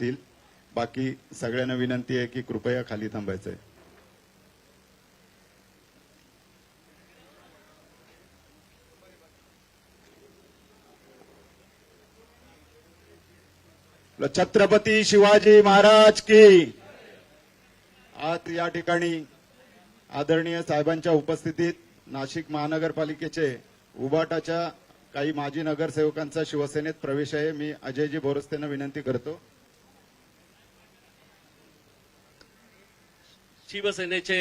असतील. बाकी सगळ्यांना विनंती आहे की कृपया खाली थांबायचंय. छत्रपती शिवाजी महाराज की. आज या ठिकाणी आदरणीय साहेबांच्या उपस्थितीत नाशिक महानगरपालिकेचे उबाटाच्या काही माजी नगरसेवकांचा शिवसेनेत प्रवेश आहे. मी अजयजी बोरस्तेंना विनंती करतो. शिवसेनेचे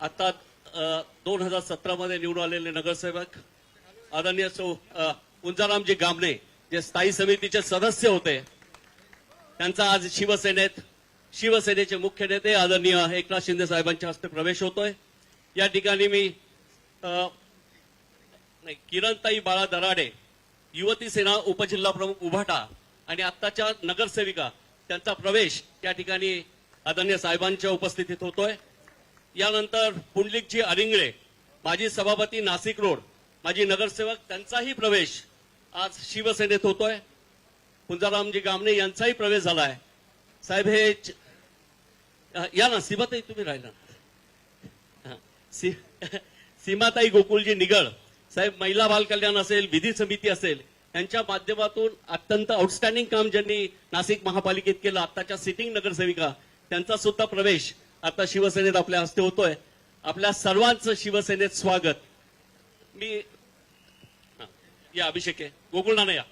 आता दोन हजार सतरा मध्ये निवडून आलेले नगरसेवक आदरणीय सौ अ, गामणे जे स्थायी समितीचे सदस्य होते त्यांचा आज शिवसेनेत शिवसेनेचे मुख्य नेते आदरणीय एकनाथ शिंदे साहेबांच्या हस्ते प्रवेश होतोय. या ठिकाणी मी नाही, किरणताई बाळा दराडे युवती सेना उपजिल्हा प्रमुख उभाटा आणि आत्ताच्या नगरसेविका त्यांचा प्रवेश त्या ठिकाणी आदरणीय साहेबांच्या उपस्थितीत होतोय. यानंतर पुंडलिकजी अरिंगळे माजी सभापती नाशिक रोड माजी नगरसेवक त्यांचाही प्रवेश आज शिवसेनेत होतोय. पुंजारामजी गामणे यांचाही प्रवेश झालाय. साहेब हे या ना सीमाताई तुम्ही राहिला. सी- सीमाताई गोकुलजी निगळ. साहेब महिला बाल कल्याण असेल विधी समिती असेल यांच्या माध्यमातून अत्यंत आउटस्टँडिंग काम ज्यांनी नाशिक महापालिकेत केलं आताच्या सिटिंग नगरसेविका त्यांचा सुद्धा प्रवेश आता शिवसेनेत आपल्या हस्ते होतोय. आपल्या सर्वांचं शिवसेनेत स्वागत. मी या अभिषेक आहे. गोकुळनाना या.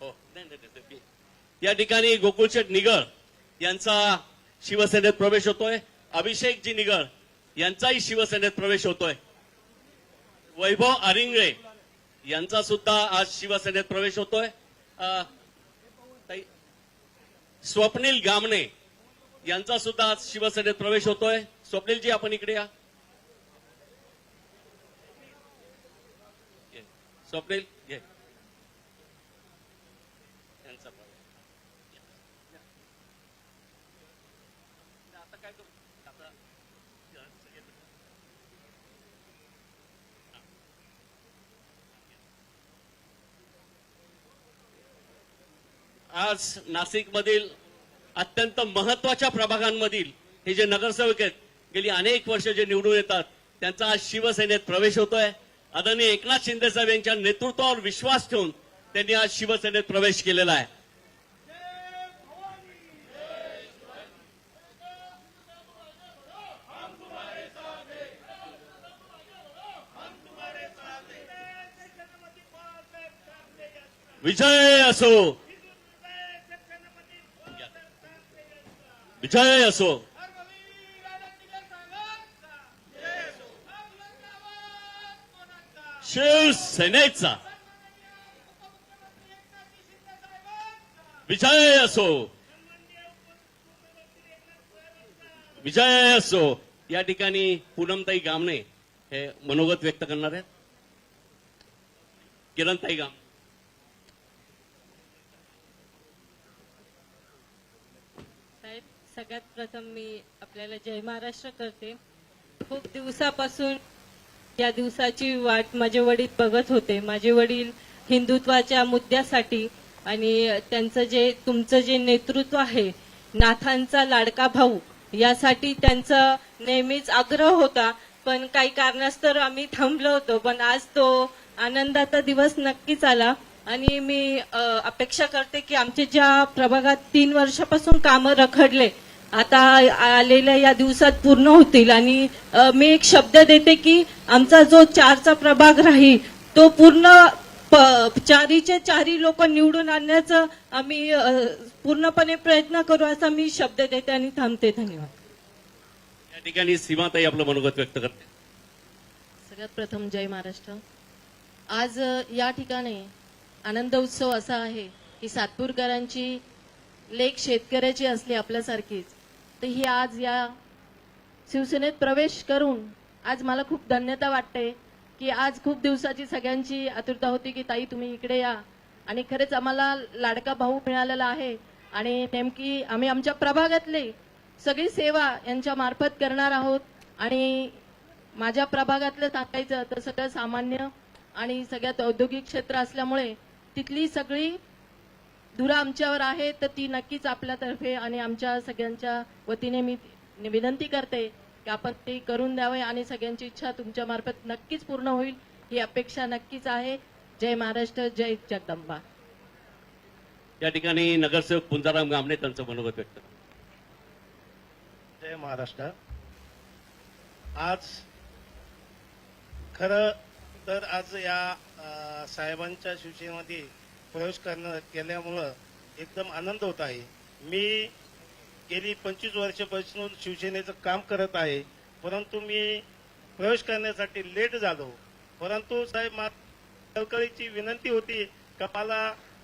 हो. या ठिकाणी गोकुळशेठ निगळ यांचा शिवसेनेत प्रवेश होतोय. अभिषेकजी निगळ यांचाही शिवसेनेत प्रवेश होतोय. वैभव आरिंगळे यांचा सुद्धा आज शिवसेनेत प्रवेश होतोय. स्वप्नील गामणे यांचा सुद्धा आज शिवसेनेत प्रवेश होतोय. स्वप्नीलजी आपण इकडे या. स्वप्नील ये आता काय करू? आता आज नाशिकमधील अत्यंत महत्त्वाच्या प्रभागांमधील हे जे नगरसेवक आहेत गेली अनेक वर्ष जे निवडून येतात त्यांचा आज शिवसेनेत प्रवेश होतोय. आदरणीय एकनाथ शिंदे साहेब यांच्या नेतृत्वावर विश्वास ठेवून त्यांनी आज शिवसेनेत प्रवेश केलेला आहे. विजय असो विजय असो शिवसेनेचा. विजय असो विजय असो या ठिकाणी पूनमताई गामणे हे मनोगत व्यक्त करणार आहेत. किरणताई गाम साहेब सगळ्यात प्रथम मी आपल्याला जय महाराष्ट्र करते. खूप दिवसापासून या दिवसाची वाट माझे वडील बघत होते. माझे वडील हिंदुत्वाच्या मुद्द्यासाठी आणि त्यांचं जे तुमचं जे नेतृत्व आहे नाथांचा लाडका भाऊ यासाठी त्यांचा नेहमीच आग्रह होता. पण काही कारणास्तव आम्ही थांबलो होतो पण आज तो आनंदाचा दिवस नक्कीच आला. आणि मी अपेक्षा करते की आमचे ज्या प्रभागात तीन वर्षापासून कामं रखडले आता आलेल्या या दिवसात पूर्ण होतील आणि मी एक शब्द देते की आमचा जो चारचा प्रभाग राहील तो पूर्ण चारीचे चारी लोक निवडून आणण्याचं आम्ही पूर्णपणे प्रयत्न करू असा मी शब्द देते आणि थांबते. धन्यवाद. या ठिकाणी सीमाताई आपलं मनोगत व्यक्त करते. सगळ्यात प्रथम जय महाराष्ट्र. आज या ठिकाणी आनंद उत्सव असा आहे की सातपूरकरांची लेख शेतकऱ्याची असली आपल्यासारखीच. तर ही आज या शिवसेनेत प्रवेश करून आज मला खूप धन्यता वाटते की आज खूप दिवसाची सगळ्यांची आतुरता होती की ताई तुम्ही इकडे या. आणि खरेच आम्हाला लाडका भाऊ मिळालेला आहे. आणि नेमकी आम्ही आमच्या प्रभागातली सगळी सेवा यांच्या मार्फत करणार आहोत. आणि माझ्या प्रभागातलं टाकायचं तर सगळं सामान्य आणि सगळ्यात औद्योगिक क्षेत्र असल्यामुळे तिथली सगळी धुरा आमच्यावर आहे तर ती नक्कीच आपल्यातर्फे आणि आमच्या सगळ्यांच्या वतीने मी विनंती करते की आपण ते करून द्यावे आणि सगळ्यांची इच्छा तुमच्या मार्फत नक्कीच पूर्ण होईल. ही अपेक्षा नक्कीच आहे. जय महाराष्ट्र जय जगदंबा. या ठिकाणी नगरसेवक पुंजाराम गामणे त्यांचं मनोगत व्यक्त. जय महाराष्ट्र. आज खरं तर आज या साहेबांच्या शिवसेनेमध्ये प्रवेश करणं केल्यामुळं एकदम आनंद होत आहे. मी गेली पंचवीस वर्षापासून शिवसेनेचं काम करत आहे परंतु मी प्रवेश करण्यासाठी लेट झालो. परंतु साहेब मा कळकळीची विनंती होती का मला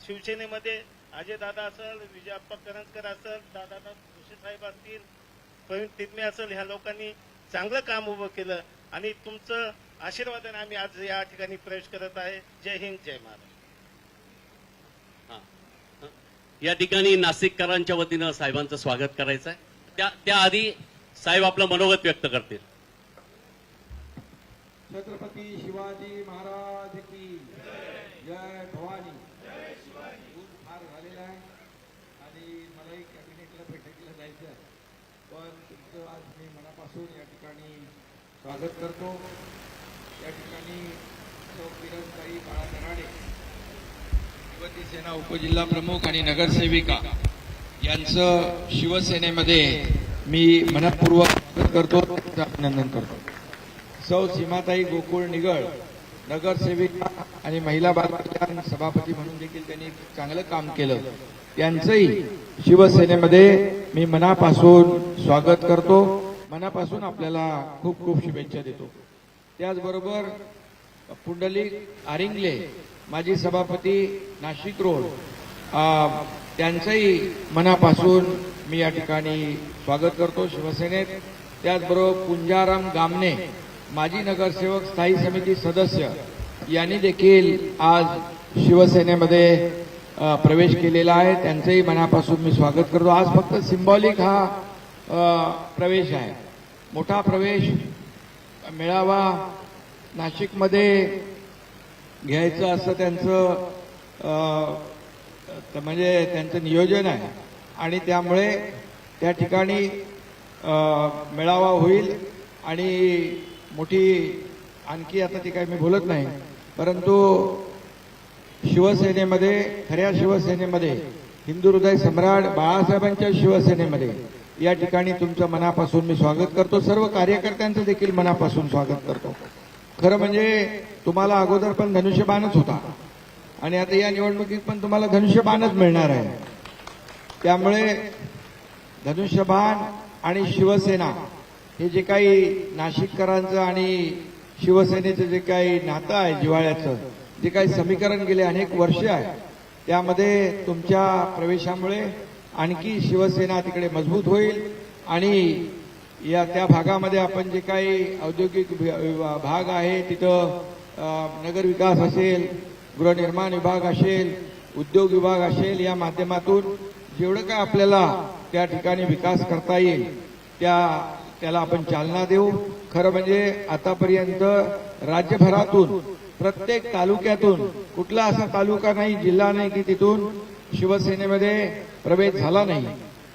शिवसेनेमध्ये अजयदादा असेल विजयाप्पा करंजकर असेल दादा जोशी साहेब असतील प्रवीण तिदमे असेल ह्या लोकांनी चांगलं काम उभं केलं. आणि तुमचं आशीर्वादाने आम्ही आज या ठिकाणी प्रवेश करत आहे. जय हिंद जय महाराज हा. या ठिकाणी नाशिककरांच्या वतीनं साहेबांचं स्वागत करायचं आहे त्या त्याआधी साहेब आपलं मनोगत व्यक्त करतील. छत्रपती शिवाजी महाराज की जय. भवानी. ऊन फार झालेला आहे. आणि मलाही कॅबिनेटला बैठकीला जायचं आहे. पण तुमचं आज मी मनापासून या ठिकाणी स्वागत करतो. या ठिकाणी चौकिरणताई बाळा दराडे युवती सेना उपजिल्हा प्रमुख आणि नगरसेविका यांचं शिवसेनेमध्ये मी मनपूर्वक स्वागत करतो अभिनंदन करतो. सौ सीमाताई गोकुळ निगळ नगरसेविका आणि महिला बाल सभापती म्हणून देखील त्यांनी चांगलं काम केलं. त्यांचंही शिवसेनेमध्ये मी मनापासून स्वागत करतो मनापासून आपल्याला खूप खूप शुभेच्छा देतो. त्याचबरोबर पुंडलिक आरिंगले माजी सभापती नाशिक रोड. त्यांचंही मनापासून मी या ठिकाणी स्वागत करतो शिवसेनेत. त्याचबरोबर पुंजाराम गामने माजी नगरसेवक स्थायी समिती सदस्य यांनी देखील आज शिवसेनेमध्ये प्रवेश केलेला आहे. त्यांचंही मनापासून मी स्वागत करतो. आज फक्त सिम्बॉलिक हा प्रवेश आहे. मोठा प्रवेश मेळावा नाशिकमध्ये घ्यायचं असं त्यांचं म्हणजे त्यांचं नियोजन आहे. आणि त्यामुळे त्या ठिकाणी मेळावा होईल. आणि मोठी आणखी आता ती काही मी बोलत नाही. परंतु शिवसेनेमध्ये खऱ्या शिवसेनेमध्ये हिंदू हृदय सम्राट बाळासाहेबांच्या शिवसेनेमध्ये या ठिकाणी तुमचं मनापासून मी स्वागत करतो. सर्व कार्यकर्त्यांचं देखील मनापासून स्वागत करतो. खरं म्हणजे तुम्हाला अगोदर पण धनुष्यबाणच होता. आणि आता या निवडणुकीत पण तुम्हाला धनुष्यबाणच मिळणार आहे. त्यामुळे धनुष्यबाण आणि शिवसेना हे जे काही नाशिककरांचं आणि शिवसेनेचं जे काही नातं आहे जिव्हाळ्याचं जे काही समीकरण गेले अनेक वर्ष आहे त्यामध्ये तुमच्या प्रवेशामुळे आणखी शिवसेना तिकडे मजबूत होईल आणि या त्या भागामध्ये आपण जे काही औद्योगिक भाग आहे तिथं नगर विकास असेल गृहनिर्माण विभाग असेल उद्योग विभाग असेल या माध्यमातून जेवढं काय आपल्याला त्या ठिकाणी विकास करता येईल त्या त्याला आपण चालना देऊ. खरं म्हणजे आतापर्यंत राज्यभरातून प्रत्येक तालुक्यातून कुठला असा तालुका नाही जिल्हा नाही की तिथून शिवसेनेमध्ये प्रवेश झाला नाही.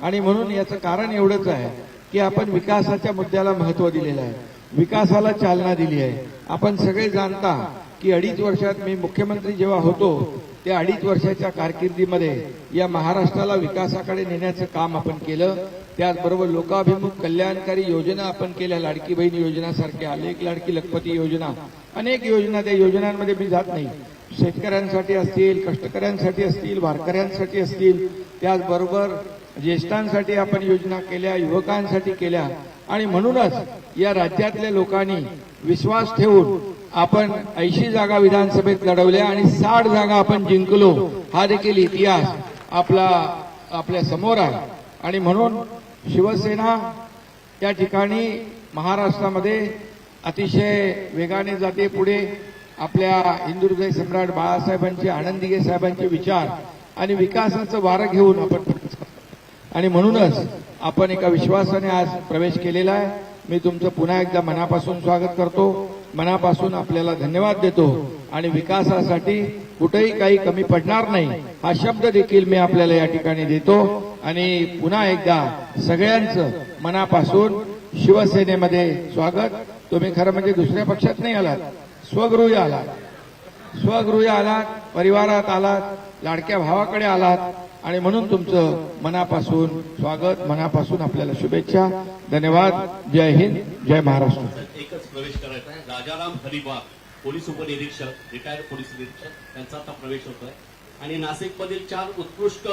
आणि म्हणून याचं कारण एवढंच आहे. की आपण विकासाच्या मुद्द्याला महत्त्व दिलेलं आहे. विकासाला चालना दिली आहे. आपण सगळे जाणता की अडीच वर्षात मी मुख्यमंत्री जेव्हा होतो त्या अडीच वर्षाच्या कारकिर्दीमध्ये या महाराष्ट्राला विकासाकडे नेण्याचं काम आपण केलं. त्याचबरोबर लोकाभिमुख कल्याणकारी योजना आपण केल्या. लाडकी बहीण योजनासारख्या अनेक लाडकी लखपती योजना अनेक योजना. त्या योजनांमध्ये मी जात नाही. शेतकऱ्यांसाठी असतील कष्टकऱ्यांसाठी असतील वारकऱ्यांसाठी असतील. त्याचबरोबर ज्येष्ठांसाठी आपण योजना केल्या युवकांसाठी केल्या. आणि म्हणूनच या राज्यातल्या लोकांनी विश्वास ठेवून आपण ऐंशी जागा विधानसभेत लढवल्या आणि साठ जागा आपण जिंकलो. हा देखील इतिहास आपला आपल्यासमोर आहे. आणि म्हणून शिवसेना या ठिकाणी महाराष्ट्रामध्ये अतिशय वेगाने जाते. पुढे आपल्या हिंदू सम्राट बाळासाहेबांचे आनंदीगे साहेबांचे विचार आणि विकासाचं वारं घेऊन आपण आणि म्हणूनच आपण एका विश्वासाने आज प्रवेश केलेला आहे. मी तुमचं पुन्हा एकदा मनापासून स्वागत करतो. मनापासून आपल्याला धन्यवाद देतो. आणि विकासासाठी कुठेही काही कमी पडणार नाही. हा शब्द देखील मी आपल्याला या ठिकाणी देतो. आणि पुन्हा एकदा सगळ्यांचं मनापासून शिवसेनेमध्ये स्वागत. तुम्ही खरं म्हणजे दुसऱ्या पक्षात नाही आलात. स्वगृही आलात. स्वगृही आलात. परिवारात आलात. लाडक्या भावाकडे आलात. आणि म्हणून तुमचं मनापासून स्वागत मनापासून आपल्याला शुभेच्छा. धन्यवाद. जय हिंद जय महाराष्ट्र. एकच प्रवेश करायचा आहे. राजाराम हरिबाग पोलीस उपनिरीक्षक रिटायर्ड पोलीस निरीक्षक त्यांचा आता प्रवेश होतोय. आणि नाशिकमधील चार उत्कृष्ट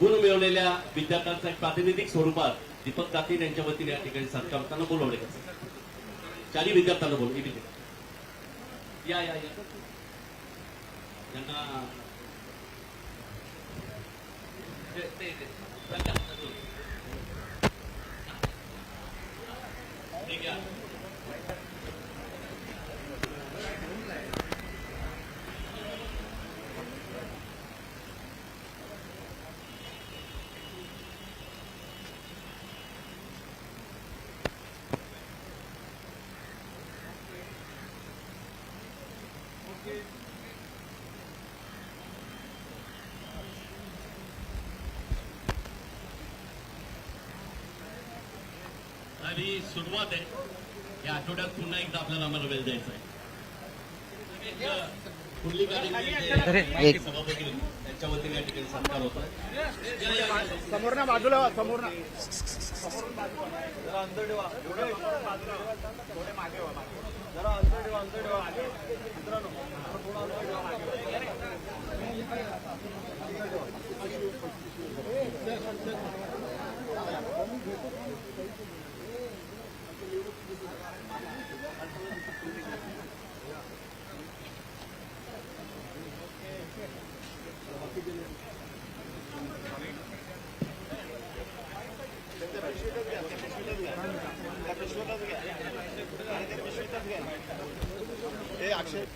गुण मिळवलेल्या विद्यार्थ्यांचा एक प्रातिनिधिक स्वरूपात दीपक दातीन यांच्या वतीने या ठिकाणी सत्कार त्यांना बोलवले चारही विद्यार्थ्यांना बोलवले. या या या. त्यांना ते- आणि सुरुवात आहे. या आठवड्यात पुन्हा एकदा आपल्याला आम्हाला वेळ द्यायचा आहे. म्हणजे समोर ना बाजूला समोर ना. हे अक्षय.